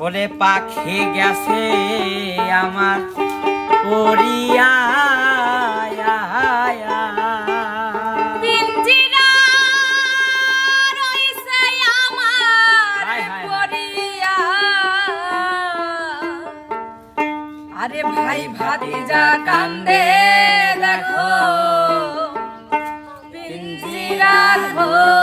ওরে পাখি গেছে আমার পড়িয়া আরে ভাই ভাতিজা কান্দে দেখো। পিঞ্জিরার ভোর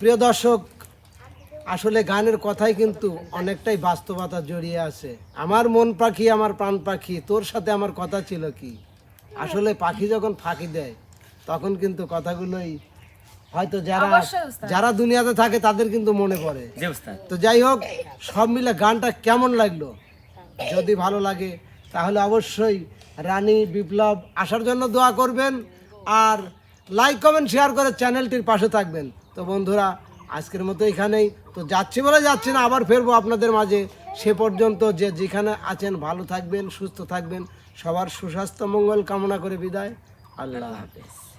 প্রিয় দর্শক আসলে গানের কথাই কিন্তু অনেকটাই বাস্তবতা জড়িয়ে আছে। আমার মন পাখি আমার প্রাণ পাখি তোর সাথে আমার কথা ছিল কি? আসলে পাখি যখন ফাঁকি দেয় তখন কিন্তু কথাগুলোই হয়তো যারা যারা দুনিয়াতে থাকে তাদের কিন্তু মনে পড়ে। তো যাই হোক সব মিলে গানটা কেমন লাগল? যদি ভালো লাগে তাহলে অবশ্যই রানী বিপ্লব আসার জন্য দোয়া করবেন আর লাইক কমেন্ট শেয়ার করে চ্যানেলটির পাশে থাকবেন। তো বন্ধুরা, আজকের মতো এখানেই। তো যাচ্ছি বলে যাচ্ছি না, আবার ফেরবো আপনাদের মাঝে। সে পর্যন্ত যে যেখানে আছেন, ভালো থাকবেন, সুস্থ থাকবেন। সবার সুস্বাস্থ্য, মঙ্গল কামনা করে বিদায়। আল্লাহ হাফেজ।